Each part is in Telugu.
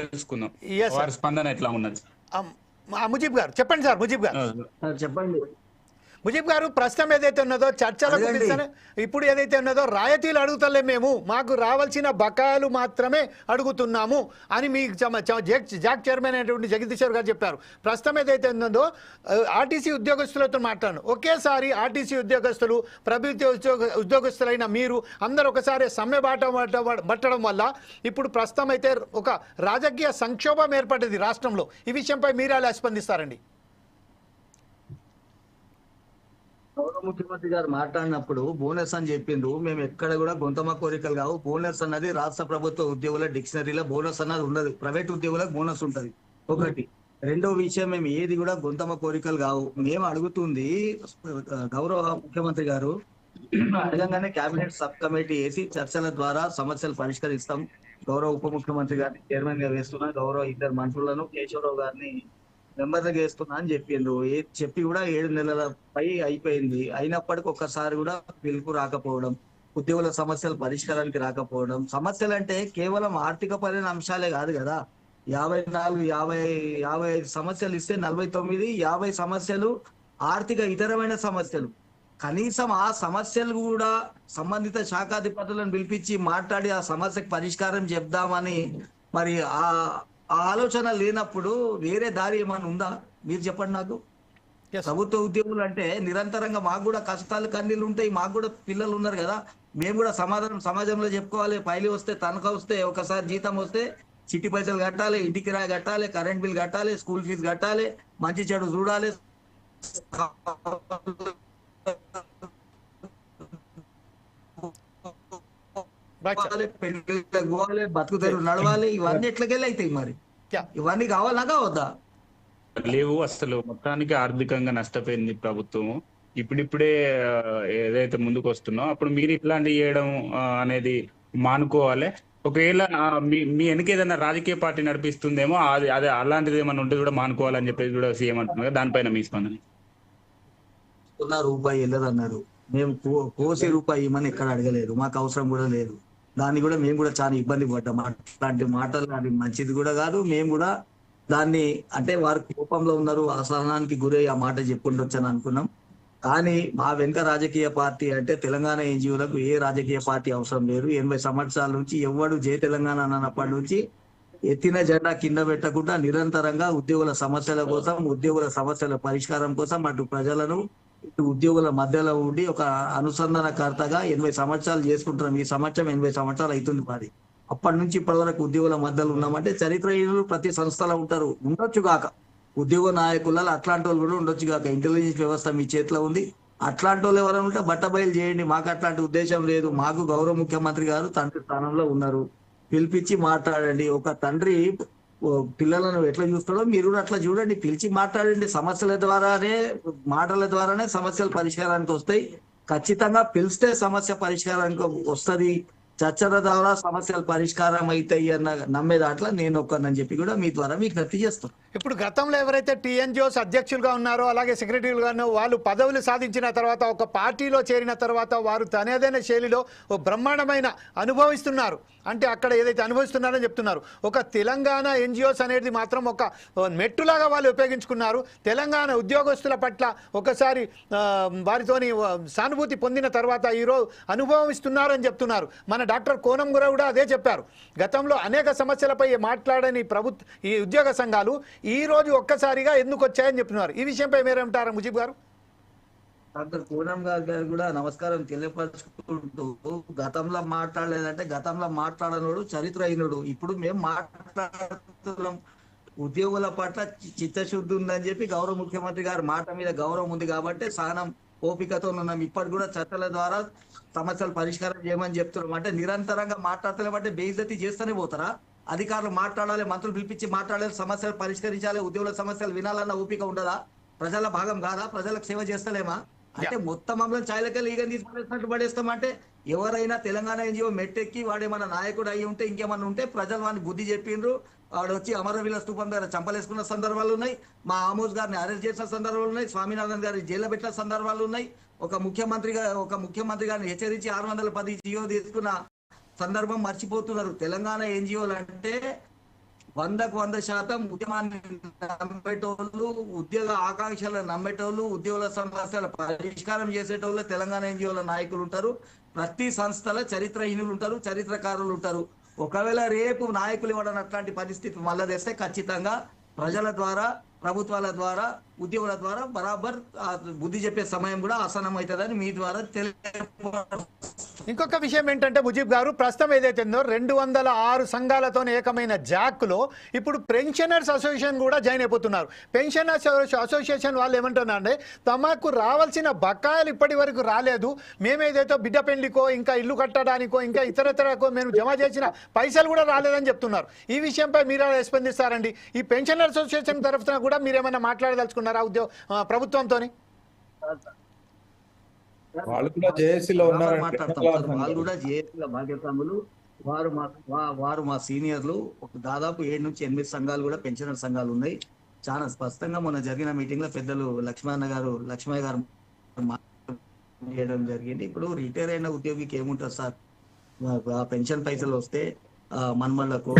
తెలుసుకుందాం. వారి స్పందన ఎట్లా ఉన్నది? ముజీబ్ గారు చెప్పండి సార్ ముజీబ్ గారు. సార్ చెప్పండి. ముజీబ్ గారు ప్రస్తుతం ఏదైతే ఉన్నదో చర్చలకు ఇప్పుడు ఏదైతే ఉన్నదో రాయతీలు అడుగుతలే మేము. మాకు రావాల్సిన బకాయిలు మాత్రమే అడుగుతున్నాము అని మీ జాక్ చైర్మన్ అయినటువంటి జగదీశ్వర్ గారు చెప్పారు. ప్రస్తుతం ఏదైతే ఉన్నదో ఆర్టీసీ ఉద్యోగస్తులతో మాట్లాడాను. ఒకేసారి ఆర్టీసీ ఉద్యోగస్తులు ప్రభుత్వ ఉద్యోగ ఉద్యోగస్తులైన మీరు అందరూ ఒకసారి సమ్మె బాట పట్టడం వల్ల ఇప్పుడు ప్రస్తుతం అయితే ఒక రాజకీయ సంక్షోభం ఏర్పడింది రాష్ట్రంలో. ఈ విషయంపై మీరు ఎలా స్పందిస్తారండి? ముఖ్యమంత్రి గారు మాట్లాడినప్పుడు బోనస్ అని చెప్పిండ్రు. మేము ఎక్కడ కూడా గొంతమ కోరికలు కావు. బోనస్ అన్నది రాష్ట్ర ప్రభుత్వ ఉద్యోగుల డిక్షనరీలో బోనస్ అన్నది ఉండదు ప్రైవేట్ ఉద్యోగులకు బోనస్ ఉంటది. ఒకటి. రెండో విషయం మేము ఏది కూడా గొంతమ కోరికలు కావు. మేము అడుగుతుంది గౌరవ ముఖ్యమంత్రి గారు అడగంగానే కేబినెట్ సబ్ కమిటీ వేసి చర్చల ద్వారా సమస్యలు పరిష్కరిస్తాం. గౌరవ ఉప ముఖ్యమంత్రి గారిని చైర్మన్గా వేస్తున్నా గౌరవ ఇద్దరు మంత్రులను కేశవరావు గారిని నెమ్మదిగా వేస్తున్నా అని చెప్పిండ్రు. చెప్పి కూడా ఏడు నెలల పై అయిపోయింది. అయినప్పటికీ ఒక్కసారి కూడా పిలుపు రాకపోవడం ఉద్యోగుల సమస్యలు పరిష్కారానికి రాకపోవడం. సమస్యలు అంటే కేవలం ఆర్థిక పరమైన అంశాలే కాదు కదా. యాభై నాలుగు యాభై యాభై ఐదు సమస్యలు ఇస్తే నలభై తొమ్మిది యాభై సమస్యలు ఆర్థిక ఇతరమైన సమస్యలు. కనీసం ఆ సమస్యలు కూడా సంబంధిత శాఖాధిపతులను పిలిపించి మాట్లాడి ఆ సమస్యకు పరిష్కారం చెప్దామని మరి ఆ ఆలోచన లేనప్పుడు వేరే దారి ఏమైనా ఉందా? మీరు చెప్పండి నాకు. ప్రభుత్వ ఉద్యోగులు అంటే నిరంతరంగా మాకు కూడా కష్టాలు కన్నీళ్ళు ఉంటాయి మాకు కూడా పిల్లలు ఉన్నారు కదా. మేము కూడా సమాధానం సమాజంలో చెప్పుకోవాలి. పైలి వస్తే తనఖా వస్తే ఒకసారి జీతం వస్తే చిట్టి పైసలు కట్టాలి ఇంటి కిరాయి కట్టాలి కరెంట్ బిల్ కట్టాలి స్కూల్ ఫీజు కట్టాలి మంచి చెడు చూడాలి. పెళ్ళిళ్ళకి పోవాలి బతుకు తెరువు నడవాలి ఇవన్నీ ఎట్లకెళ్ళి అవుతాయి మరి. ఇవన్నీ కావాలా కావద్దా? లేవు అసలు. మొత్తానికి ఆర్థికంగా నష్టపోయింది ప్రభుత్వం ఇప్పుడిప్పుడే ఏదైతే ముందుకు వస్తున్నో అప్పుడు మీరు ఇట్లాంటివి చేయడం అనేది మానుకోవాలి. ఒకవేళ మీ మీ వెనక ఏదైనా రాజకీయ పార్టీ నడిపిస్తుందేమో అది అదే అలాంటిది ఏమైనా ఉంటే కూడా మానుకోవాలని చెప్పేసి కూడా సీఎం అంటున్నారు దానిపైన మీ స్పందన. రూపాయి వెళ్ళదన్నారు. మేము కో- కోసి రూపాయి ఇమ్మని ఎక్కడ అడగలేదు. మాకు అవసరం కూడా లేదు. దాన్ని కూడా మేము కూడా చాలా ఇబ్బంది పడ్డాం. అట్లాంటి మాటలు అది మంచిది కూడా కాదు మేము కూడా దాన్ని అంటే వారు కోపంలో ఉన్నారు అసహనానికి గురై ఆ మాట చెప్పుకుంటొచ్చని అనుకున్నాం. కానీ మా వెనుక రాజకీయ పార్టీ అంటే తెలంగాణ ఎన్జిఓలకు ఏ రాజకీయ పార్టీ అవసరం లేదు. ఎనభై సంవత్సరాల నుంచి ఎవడు జయ తెలంగాణ అన్నప్పటి నుంచి ఎత్తిన జెండా కింద పెట్టకుండా నిరంతరంగా ఉద్యోగుల సమస్యల కోసం ఉద్యోగుల సమస్యల పరిష్కారం కోసం అటు ప్రజలను ఉద్యోగుల మధ్యలో ఉండి ఒక అనుసంధానకర్తగా ఎనభై సంవత్సరాలు చేసుకుంటున్నాం. ఈ సంవత్సరం ఎనభై సంవత్సరాలు అవుతుంది మాది. అప్పటి నుంచి ఇప్పటి వరకు ఉద్యోగుల మధ్యలో ఉన్నామంటే చరిత్రహీనులు ప్రతి సంస్థలో ఉంటారు. ఉండొచ్చు కాక ఉద్యోగ నాయకులలో అట్లాంటి వాళ్ళు కూడా ఉండొచ్చు కాక ఇంటెలిజెన్స్ వ్యవస్థ మీ చేతిలో ఉంది. అట్లాంటి వాళ్ళు ఎవరైనా ఉంటే బట్టబయలు చేయండి. మాకు అట్లాంటి ఉద్దేశం లేదు. మాకు గౌరవ ముఖ్యమంత్రి గారు తండ్రి స్థానంలో ఉన్నారు. పిలిపించి మాట్లాడండి. ఒక తండ్రి పిల్లలను ఎట్లా చూస్తాడో మీరు కూడా అట్లా చూడండి. పిలిచి మాట్లాడండి. సమస్యల ద్వారానే మాటల ద్వారానే సమస్యలు పరిష్కారానికి వస్తాయి. ఖచ్చితంగా పిలిస్తే సమస్య పరిష్కారానికి వస్తది. చర్చల ద్వారా సమస్యలు పరిష్కారం అవుతాయి అన్న నమ్మే దాంట్లో నేను ఒక్కనని చెప్పి కూడా మీ ద్వారా మీకు నత్తి చేస్తాను. ఇప్పుడు గతంలో ఎవరైతే టీఎన్జిఓస్ అధ్యక్షులుగా ఉన్నారో అలాగే సెక్రటరీలుగా ఉన్నారో వాళ్ళు పదవులు సాధించిన తర్వాత ఒక పార్టీలో చేరిన తర్వాత వారు తనేదైన శైలిలో ఓ బ్రహ్మాండమైన అనుభవిస్తున్నారు. అంటే అక్కడ ఏదైతే అనుభవిస్తున్నారని చెప్తున్నారు. ఒక తెలంగాణ ఎన్జిఓస్ అనేది మాత్రం ఒక మెట్టులాగా వాళ్ళు ఉపయోగించుకున్నారు. తెలంగాణ ఉద్యోగస్తుల పట్ల ఒకసారి వారితోని సానుభూతి పొందిన తర్వాత ఈరోజు అనుభవిస్తున్నారని చెప్తున్నారు. మన డాక్టర్ కోనం కూడా అదే చెప్పారు. గతంలో అనేక సమస్యలపై మాట్లాడని ప్రభుత్వ ఈ ఉద్యోగ సంఘాలు ఈ రోజు ఒక్కసారిగా ఎందుకు వచ్చాయని చెప్తున్నారు ఈ విషయంపై మీరేమంటారా ముజీబ్ గారు? డాక్టర్ పూనం గారు గారు కూడా నమస్కారం తెలియపరుచుకుంటూ గతంలో మాట్లాడలేదంటే గతంలో మాట్లాడనోడు చరిత్రహీనుడు ఇప్పుడు మేము మాట్లాడుతున్నాం. ఉద్యోగుల పట్ల చిత్తశుద్ధి ఉందని చెప్పి గౌరవ ముఖ్యమంత్రి గారి మాట మీద గౌరవం ఉంది కాబట్టి సహనం ఓపికతో ఉన్నాం. ఇప్పటి కూడా చర్చల ద్వారా సమస్యలు పరిష్కారం చేయమని చెప్తున్నాం. అంటే నిరంతరంగా మాట్లాడతలేమంటే బేయిజతి చేస్తూనే పోతారా? అధికారులు మాట్లాడాలి మంత్రులు పిలిపించి మాట్లాడాలి సమస్యలు పరిష్కరించాలి ఉద్యోగుల సమస్యలు వినాలన్న ఓపిక ఉండదా? ప్రజల భాగం కాదా? ప్రజలకు సేవ చేస్తలేమా? అంటే మొత్తం మమ్మల్ని చాయలకెళ్ళి ఈగ తీసుకునేసినట్టు పడేస్తామంటే ఎవరైనా తెలంగాణ ఎన్జిఓ మెట్టెక్కి వాడేమన్నా నాయకుడు అయి ఉంటే ఇంకేమన్నా ఉంటే ప్రజలు వాడిని బుద్ధి చెప్పిండ్రు వాడు వచ్చి అమరవీల స్థూపం దగ్గర చంపలేసుకున్న సందర్భాలు ఉన్నాయి. మా ఆమోద్ గారిని అరెస్ట్ చేసిన సందర్భాలు ఉన్నాయి. స్వామినాథన్ గారిని జైల్లో పెట్టిన సందర్భాలు ఉన్నాయి. ఒక ముఖ్యమంత్రిగా ఒక ముఖ్యమంత్రి గారిని హెచ్చరించి ఆరు వందల పది జియో తీసుకున్న సందర్భం మర్చిపోతున్నారు. తెలంగాణ ఎన్జిఓలు అంటే వందకు వంద శాతం ఉద్యమాన్ని నమ్మేటోళ్ళు ఉద్యోగ ఆకాంక్షలు నమ్మేటోళ్ళు ఉద్యోగుల సమస్యల పరిష్కారం చేసేటోళ్ళు తెలంగాణ ఎన్జిఓల నాయకులు ఉంటారు. ప్రతి సంస్థల చరిత్రహీనులు ఉంటారు చరిత్రకారులు ఉంటారు. ఒకవేళ రేపు నాయకులు ఇవ్వడం అట్లాంటి పరిస్థితి మళ్ళా తెస్తే ఖచ్చితంగా ప్రజల ద్వారా ప్రభుత్వాల ద్వారా ఉద్యోగుల ద్వారా బరాబర్ బుద్ధి చెప్పే సమయం కూడా ఆసనం అవుతుందని మీ ద్వారా ఇంకొక విషయం ఏంటంటే ముజీబ్ గారు ప్రస్తుతం ఏదైతే ఉందో రెండు వందల ఆరు సంఘాలతో ఏకమైన జాక్లో ఇప్పుడు పెన్షనర్స్ అసోసియేషన్ కూడా జాయిన్ అయిపోతున్నారు. పెన్షనర్స్ అసోసియేషన్ వాళ్ళు ఏమంటున్నారంటే తమకు రావాల్సిన బకాయిలు ఇప్పటి వరకు రాలేదు. మేమేదైతే బిడ్డ పెళ్ళికో ఇంకా ఇల్లు కట్టడానికో ఇంకా ఇతరతరకో మేము జమ చేసిన పైసలు కూడా రాలేదని చెప్తున్నారు. ఈ విషయంపై మీరు స్పందిస్తారండి? ఈ పెన్షనర్ అసోసియేషన్ తరఫున కూడా మీరు ఏమైనా మాట్లాడదలుచుకున్నారా ఉద్యోగ ప్రభుత్వంతో వాళ్ళు కూడా జేఏసీలో. వాళ్ళు కూడా భాగ్యస్వాములు వారు మా వారు మా సీనియర్లు. ఒక దాదాపు ఏడు నుంచి ఎనిమిది సంఘాలు కూడా పెన్షనర్ సంఘాలు ఉన్నాయి. చాలా స్పష్టంగా మొన్న జరిగిన మీటింగ్లో పెద్దలు లక్ష్మణ గారు లక్ష్మయ్య గారు చేయడం జరిగింది. ఇప్పుడు రిటైర్ అయిన ఉద్యోగికి ఏముంటుంది సార్? ఆ పెన్షన్ పైసలు వస్తే మన్మళ్ళకో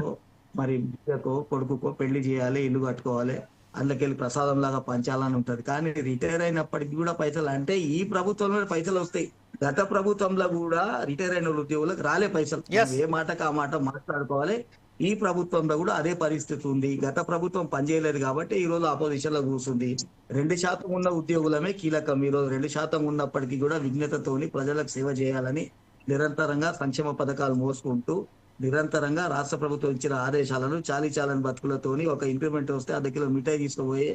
మరి బిడ్డకో కొడుకుకో పెళ్ళి చేయాలి ఇల్లు కట్టుకోవాలి. అందులోకెళ్ళి ప్రసాదం లాగా పంచాలని ఉంటది. కానీ రిటైర్ అయినప్పటికీ కూడా పైసలు అంటే ఈ ప్రభుత్వంలో పైసలు వస్తాయి. గత ప్రభుత్వంలో కూడా రిటైర్ అయిన ఉద్యోగులకు రాలే పైసలు. ఏ మాటకు ఆ మాట మాట్లాడుకోవాలి. ఈ ప్రభుత్వంలో కూడా అదే పరిస్థితి ఉంది. గత ప్రభుత్వం పనిచేయలేదు కాబట్టి ఈ రోజు ఆపోజిషన్లో కూర్చుంది. రెండు శాతం ఉన్న ఉద్యోగులమే కీలకం. ఈ రోజు రెండు శాతం ఉన్నప్పటికీ కూడా విజ్ఞతతోని ప్రజలకు సేవ చేయాలని నిరంతరంగా సంక్షేమ పథకాలు మోసుకుంటూ నిరంతరంగా రాష్ట్ర ప్రభుత్వం ఇచ్చిన ఆదేశాలను చాలీ చాలని బతుకులతోని ఒక ఇంక్రిమెంట్ వస్తే అర్ధ కిలో మిఠాయి తీసుకుపోయే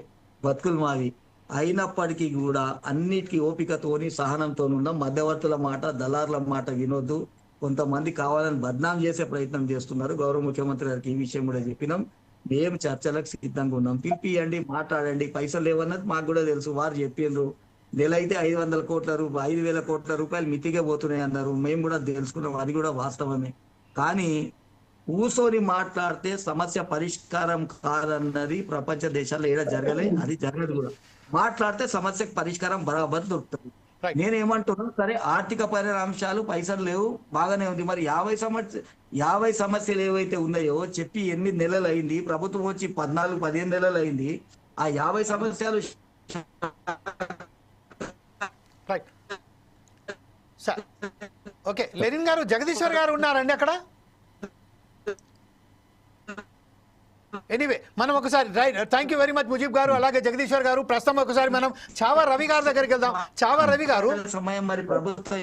బతుకులు మావి. అయినప్పటికీ కూడా అన్నిటికీ ఓపికతోని సహనంతో ఉన్న మధ్యవర్తుల మాట దళారుల మాట వినొద్దు. కొంతమంది కావాలని బద్నాం చేసే ప్రయత్నం చేస్తున్నారు. గౌరవ ముఖ్యమంత్రి గారికి ఈ విషయం కూడా చెప్పినాం. మేము చర్చలకు సిద్ధంగా ఉన్నాం. పిలిపియండి మాట్లాడండి. పైసలు లేవన్నది మాకు కూడా తెలుసు. వారు చెప్పిండ్రు నెల అయితే ఐదు వందల కోట్ల రూపాయలు ఐదు వేల కోట్ల రూపాయలు మితిగా పోతున్నాయి అన్నారు. మేము కూడా తెలుసుకున్నాం. అది కూడా వాస్తవమే. కానీ కూర్చొని మాట్లాడితే సమస్య పరిష్కారం కాదన్నది ప్రపంచ దేశాల్లో ఏడా జరగలే అది జరగదు కూడా. మాట్లాడితే సమస్యకు పరిష్కారం బరాబర్ దొరుకుతుంది. Right. నేనేమంటున్నా సరే ఆర్థిక పరిణాంశాలు పైసలు లేవు బాగానే ఉంది. మరి యాభై సమస్య యాభై సమస్యలు ఏవైతే ఉన్నాయో చెప్పి ఎనిమిది నెలలు అయింది ప్రభుత్వం వచ్చి పద్నాలుగు పదిహేను నెలలు అయింది ఆ యాభై సమస్యలు సార్ ఓకే లెనిన్ గారు జగదీశ్వర్ గారు ఉన్నారండి అక్కడ? ఎనీవే మనం ఒకసారి right thank you very much Mujeeb garu అలాగే జగదీశ్వర్ గారు. ప్రస్తుతం ఒకసారి మనం చావా రవి గారి దగ్గరికి వెళ్దాం. చావా రవి గారు. సమయం మరి ప్రభుత్వం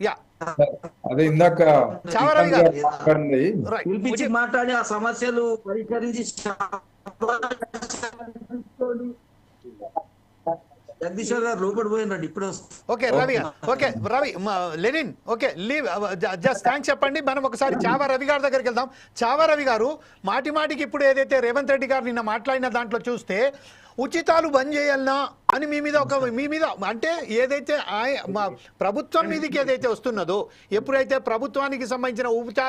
యా అదే ఇందాక మాట్లాడి ఆ సమస్యలు పరిష్కరించి జగదీశ్వర్ గారు లోపడి పోయినాడు ఇప్పుడు okay Ravi okay Ravi Lenin okay leave just thanks చెప్పండి. మనం ఒకసారి చావా రవి గారి దగ్గరికి వెళ్దాం. చావా రవి గారు మాటి మాటికి ఇప్పుడు ఏదైతే రేవంత్ రెడ్డి గారు నిన్న మాట్లాడిన దాంట్లో చూస్తే ఉచితాలు బంద్ చేయాలనా అని మీ మీద ఒక మీ మీద అంటే ఏదైతే మా ప్రభుత్వం మీదకి ఏదైతే వస్తున్నదో ఎప్పుడైతే ప్రభుత్వానికి సంబంధించిన ఉచిత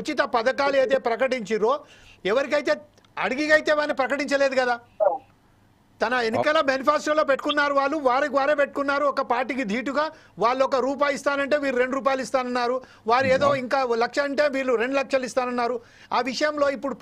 ఉచిత పథకాలు అయితే ప్రకటించిరో ఎవరికైతే అడిగిగైతే వారిని ప్రకటించలేదు కదా. తన ఎన్నికల మేనిఫెస్టోలో పెట్టుకున్నారు వాళ్ళు వారికి వారే పెట్టుకున్నారు ఒక పార్టీకి ధీటుగా వాళ్ళు ఒక రూపాయి ఇస్తానంటే వీరు రెండు రూపాయలు ఇస్తానన్నారు. వారు ఏదో ఇంకా లక్ష అంటే వీళ్ళు రెండు లక్షలు ఇస్తానన్నారు. ఆ విషయంలో ఇప్పుడు